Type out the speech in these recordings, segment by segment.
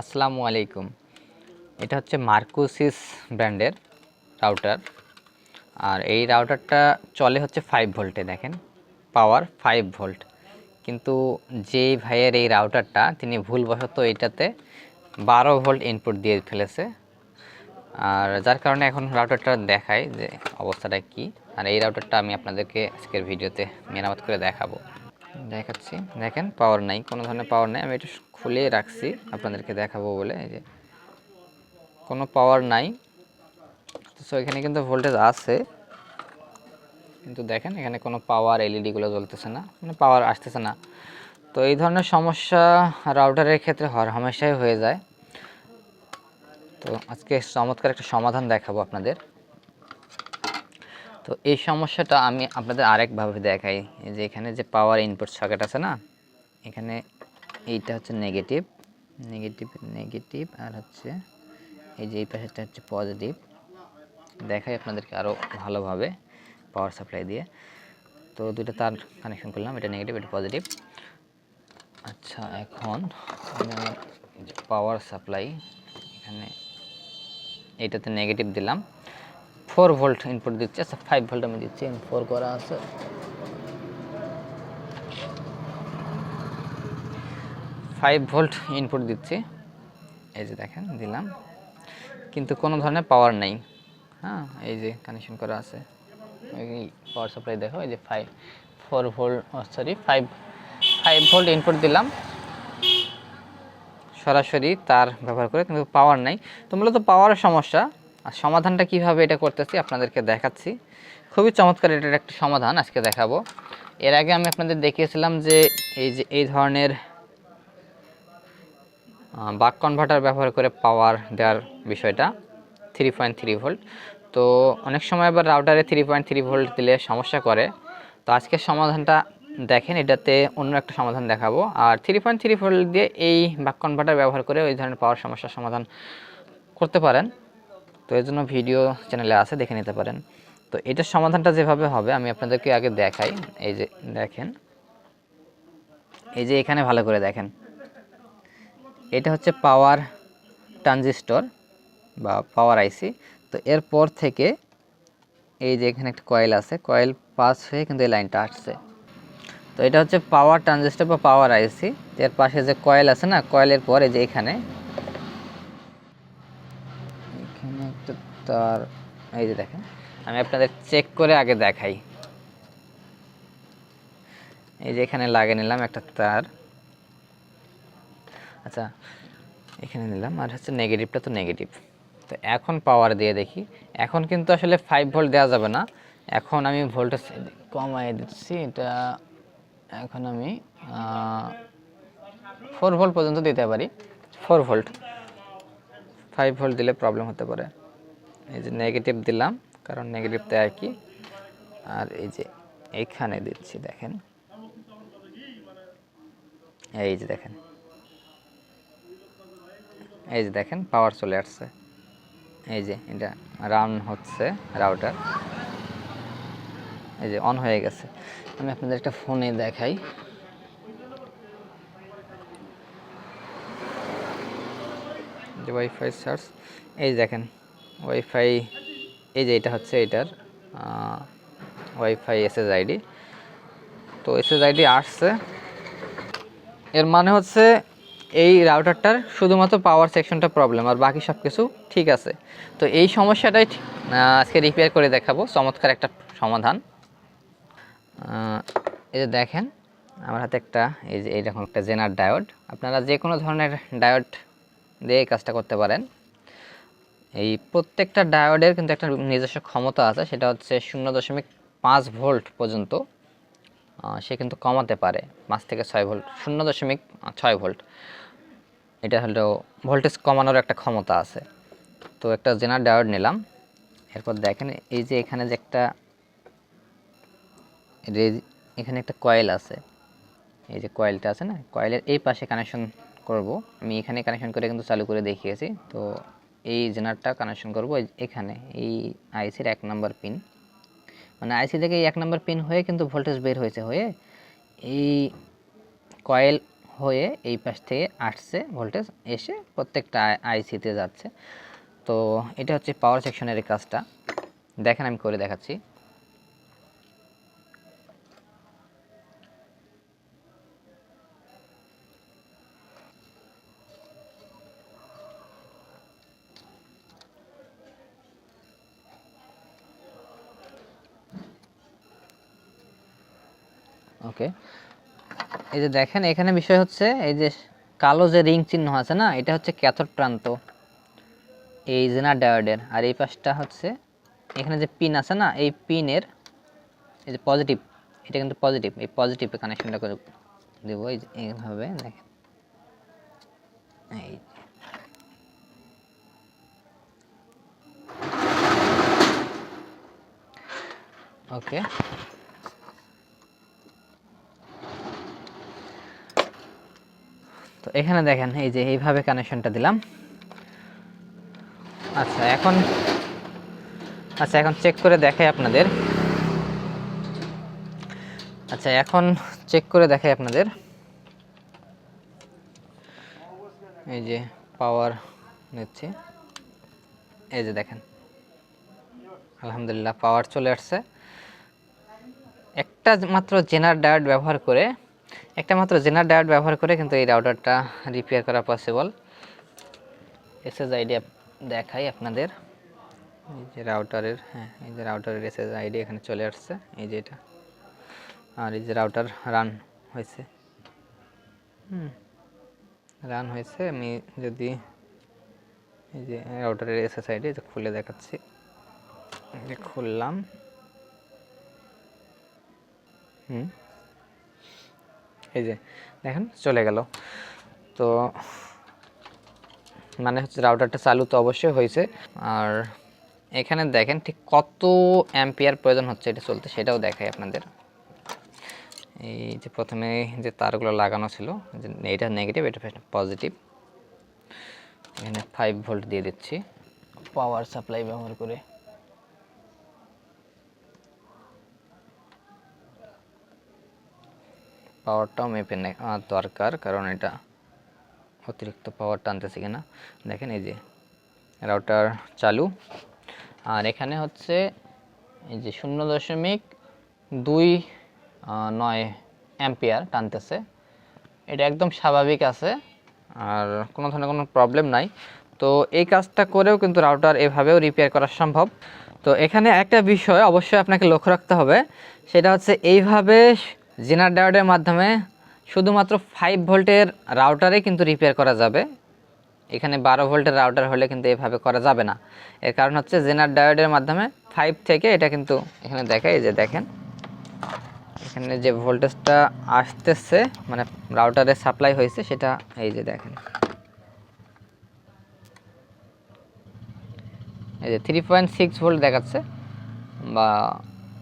আসসালামু আলাইকুম। এটা হচ্ছে মার্কুসিস ব্র্যান্ডের রাউটার। আর এই রাউটারটা চলে হচ্ছে ফাইভ ভোল্টে দেখেন। পাওয়ার ফাইভ ভোল্ট কিন্তু যেই ভাইয়ের এই রাউটারটা, তিনি ভুলবশত এটাতে বারো ভোল্ট ইনপুট দিয়ে ফেলেছে। আর যার কারণে এখন রাউটারটা দেখায় যে অবস্থাটা কি। আর এই রাউটারটা আমি আপনাদেরকে আজকের ভিডিওতে মেরামত করে দেখাবো। দেখাচ্ছি। দেখেন পাওয়ার নাই, কোনো ধরনের পাওয়ার নাই। আমি এটা খুলে রাখছি, আপনাদেরকে দেখাবো বলে। এই যে, কোনো পাওয়ার নাই। সো এখানে কিন্তু ভোল্টেজ আছে। কিন্তু দেখেন, এখানে কোনো পাওয়ার এলইডিগুলো জ্বলতেছে না। মানে পাওয়ার আসতেছে না। তো এই ধরনের সমস্যা রাউটারের ক্ষেত্রে হর হামেশাই হয়ে যায়। তো আজকে চমৎকার একটা সমাধান দেখাবো আপনাদের। তো এই সমস্যাটা আমি আপনাদের আরেকভাবে দেখাই। যে এখানে যে পাওয়ার ইনপুট সকেট আছে না, এখানে এইটা হচ্ছে নেগেটিভ নেগেটিভ নেগেটিভ আর হচ্ছে এই যে এই পাশেটা হচ্ছে পজিটিভ দেখাই আপনাদেরকে আরও ভালোভাবে পাওয়ার সাপ্লাই দিয়ে। তো দুটো তার কানেকশন করলাম, এটা নেগেটিভ এটা পজিটিভ আচ্ছা এখন আমি আমার পাওয়ার সাপ্লাই এখানে এইটাতে নেগেটিভ দিলাম। ফোর ভোল্ট ইনপুট দিচ্ছে। আচ্ছা ফাইভ ভোল্ট আমি দিচ্ছি ফোর করা আছে। ফাইভ ভোল্ট ইনপুট দিচ্ছি। এই যে দেখেন, দিলাম। কিন্তু কোনো ধরনের পাওয়ার নেই। হ্যাঁ এই যে কানেকশন করা আছে। পাওয়ার সাপ্লাই দেখো, এই যে five four volt sorry five five volt input দিলাম। সরাসরি তার ব্যবহার করে, কিন্তু পাওয়ার নাই। তো মূলত পাওয়ারের সমস্যা। আর সমাধানটা কীভাবে এটা করতেছি আপনাদেরকে দেখাচ্ছি। খুবই চমৎকার এটার একটা সমাধান আজকে দেখাবো। এর আগে আমি আপনাদের দেখিয়েছিলাম যে এই যে এই ধরনের বাক কনভার্টার ব্যবহার করে পাওয়ার দেওয়ার বিষয়টা থ্রি পয়েন্ট থ্রি ভোল্ট তো অনেক সময় আবার রাউটারে থ্রি পয়েন্ট থ্রি ভোল্ট দিলে সমস্যা করে। তো আজকের সমাধানটা দেখেন, এটাতে অন্য একটা সমাধান দেখাবো। আর থ্রি পয়েন্ট থ্রি ভোল্ট দিয়ে এই বাক কনভার্টার ব্যবহার করে ওই ধরনের পাওয়ার সমস্যার সমাধান করতে পারেন। তো এর জন্য ভিডিও চ্যানেলে আছে, দেখে নিতে পারেন। তো এটার সমাধানটা যেভাবে হবে, আমি আপনাদেরকে আগে দেখাই। এই যে, দেখেন। এই যে এখানে ভালো করে দেখেন। এটা হচ্ছে পাওয়ার ট্রানজিস্টর বা পাওয়ার আইসি তো এরপর থেকে এই যে এখানে একটা কয়েল আছে কয়েল পাস হয়ে কিন্তু এই লাইনটা আসছে। তো এটা হচ্ছে পাওয়ার ট্রানজিস্টর বা পাওয়ার আইসি এর পাশে যে কয়েল আছে না কয়েলের পরে যে এখানে এখানে একটা তার, এই যে দেখেন, আমি আপনাদের চেক করে আগে দেখাই। এই যে এখানে লাগিয়ে নিলাম একটা তার। আচ্ছা এখানে নিলাম, আর হচ্ছে নেগেটিভটা তো নেগেটিভ তো এখন পাওয়ার দিয়ে দেখি। এখন কিন্তু আসলে ফাইভ ভোল্ট দেওয়া যাবে না। এখন আমি ভোল্টেজ কমাই দিচ্ছি, এটা এখন আমি ফোর ভোল্ট পর্যন্ত দিতে পারি। ফোর ভোল্ট ফাইভ ভোল্ট দিলে প্রবলেম হতে পারে। এই যে নেগেটিভ দিলাম, কারণ নেগেটিভতে আর কি আর এই যে এইখানে দিচ্ছি, দেখেন। এই যে দেখেন। এই যে দেখেন পাওয়ার চলে আসছে। এই যে এটা রান হচ্ছে রাউটার এই যে অন হয়ে গেছে। আমি আপনাদের একটা ফোনে দেখাই। যে ওয়াইফাই সার্চ এই দেখেন ওয়াইফাই এই যে এটা হচ্ছে এটার ওয়াইফাই এস এসএস আইডি তো এসএস আইডি আসছে। এর মানে হচ্ছে এই রাউটারটার শুধুমাত্র পাওয়ার সেকশনটা প্রবলেম আর বাকি সব কিছু ঠিক আছে। তো এই সমস্যাটাই আজকে রিপেয়ার করে দেখাবো, চমৎকার একটা সমাধান। এই যে দেখেন, আমার হাতে একটা, এই যে এইরকম একটা জেনার ডায়োড আপনারা যে কোনো ধরনের ডায়োড দিয়ে এই কাজটা করতে পারেন। এই প্রত্যেকটা ডায়োডের কিন্তু একটা নিজস্ব ক্ষমতা আছে, সেটা হচ্ছে শূন্য দশমিক পাঁচ ভোল্ট পর্যন্ত সে কিন্তু কমাতে পারে, পাঁচ থেকে ছয় ভোল্ট, শূন্য দশমিক ছয় ভোল্ট। এটা হলো ভোল্টেজ কমানোর একটা ক্ষমতা আছে। তো একটা জেনার ডায়োড নিলাম, এরপর দেখেন এই যে এখানে যে একটা এখানে একটা কয়েল আছে। এই যে কয়েলটা আছে না, কয়েলের এই পাশে কানেকশন করব। আমি এখানে কানেকশন করে কিন্তু চালু করে দেখিয়েছি। তো এই জেনারটা কানেকশন করব এখানে, এই আইসির এক নাম্বার পিন মানে আইসি থেকে এক নাম্বার পিন হয়ে কিন্তু ভোল্টেজ বের হয়েছে হয়ে এই কয়েল হয়ে এই পাশ থেকে আসছে ভোল্টেজ এসে প্রত্যেকটা আইসিতে যাচ্ছে। তো এটা হচ্ছে পাওয়ার সেকশনের কাজটা। দেখেন আমি করে দেখাচ্ছি। ওকে। এই যে দেখেন, এখানে বিষয় হচ্ছে, এই যে কালো যে রিং চিহ্ন আছে না, এটা হচ্ছে ক্যাথোড প্রান্ত। এই জেনার ডায়োডের। আর এই পাশটা হচ্ছে, এখানে যে পিন আছে না, এই পিনের, এই যে পজিটিভ এটা কিন্তু পজিটিভ এই পজিটিভে কানেকশনটা করে দেবো। এই যে এইভাবে, দেখেন। এই ওকে। তো এখানে দেখেন, এই যে এইভাবে কানেকশনটা দিলাম। আচ্ছা এখন আচ্ছা এখন চেক করে দেখাই আপনাদের। আচ্ছা এখন চেক করে দেখাই আপনাদের। এই যে পাওয়ার নিচ্ছি। এই যে দেখেন। আলহামদুলিল্লাহ পাওয়ার চলে আসছে। একটা মাত্র জেনার ডায়োড ব্যবহার করে একটা মাত্র জেনার ডায়োড ব্যবহার করে কিন্তু এই রাউটারটা রিপেয়ার করা পসিবল এসএস আইডি দেখাই আপনাদের। এই যে রাউটারের হ্যাঁ এই যে রাউটারের এসএস আইডি এখানে চলে আসছে, এই যে এটা। আর এই যে রাউটার রান হয়েছে। হুম রান হয়েছে, আমি যদি এই যে রাউটারের এসএস আইডি খুলে দেখাচ্ছি। খুললাম। হুম এই যে, দেখেন, চলে গেল। তো মানে হচ্ছে রাউটারটা চালু তো অবশ্যই হয়েছে। আর এখানে দেখেন ঠিক কত অ্যাম্পিয়ার প্রয়োজন হচ্ছে এটা চলতে, সেটাও দেখাই আপনাদের। এই যে প্রথমে যে তারগুলো লাগানো ছিল, যে এটা নেগেটিভ এটা পজিটিভ এখানে ফাইভ ভোল্ট দিয়ে দিচ্ছি। পাওয়ার সাপ্লাই ব্যবহার করে। পাওয়ারটাও মেপে নেওয়া দরকার, কারণ এটা অতিরিক্ত পাওয়ার টানতেছে কিনা। দেখেন এই যে রাউটার চালু। আর এখানে হচ্ছে এই যে শূন্য দশমিক দুই নয় অ্যাম্পিয়ার টানতেছে। এটা একদম স্বাভাবিক আছে, আর কোনো ধরনের কোনো প্রবলেম নাই। তো এই কাজটা করেও কিন্তু রাউটার এভাবেও রিপেয়ার করা সম্ভব। তো এখানে একটা বিষয় অবশ্যই আপনাকে লক্ষ্য রাখতে হবে, সেটা হচ্ছে এইভাবে জেনার ডায়োডের মাধ্যমে শুধুমাত্র ফাইভ ভোল্টের রাউটারে কিন্তু রিপেয়ার করা যাবে। এখানে বারো ভোল্টের রাউটার হলে কিন্তু এভাবে করা যাবে না। এর কারণ হচ্ছে জেনার ডায়োডের মাধ্যমে ফাইভ থেকে এটা কিন্তু এখানে দেখায়, এই যে দেখেন। এখানে যে ভোল্টেজটা আসতেছে মানে রাউটারে সাপ্লাই হয়েছে, সেটা এই যে দেখেন। এই যে থ্রি পয়েন্ট সিক্স ভোল্ট দেখাচ্ছে, বা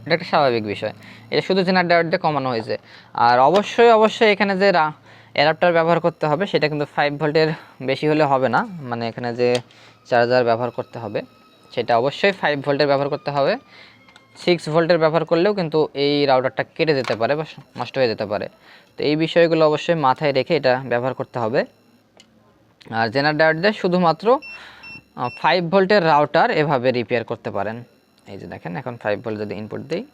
এটা একটা স্বাভাবিক বিষয়। এটা শুধু জেনার ডায়োড দিয়ে কমানো হয়েছে। আর অবশ্যই অবশ্যই এখানে যে অ্যাডাপ্টার ব্যবহার করতে হবে, সেটা কিন্তু ফাইভ ভোল্টের বেশি হলে হবে না। মানে এখানে যে চার্জার ব্যবহার করতে হবে, সেটা অবশ্যই ফাইভ ভোল্টের ব্যবহার করতে হবে। সিক্স ভোল্টের ব্যবহার করলেও কিন্তু এই রাউটারটা কেটে যেতে পারে বা নষ্ট হয়ে যেতে পারে। তো এই বিষয়গুলো অবশ্যই মাথায় রেখে এটা ব্যবহার করতে হবে। আর জেনার ডায়োড শুধুমাত্র ফাইভ ভোল্টের রাউটার এভাবে রিপেয়ার করতে পারেন। এই যে দেখেন, এখন ফাইভ ভোল্ট যদি ইনপুট দিই,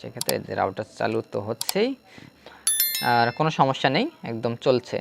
সেক্ষেত্রে রাউটার চালু তো হচ্ছেই, আর কোনো সমস্যা নেই, একদম চলছে।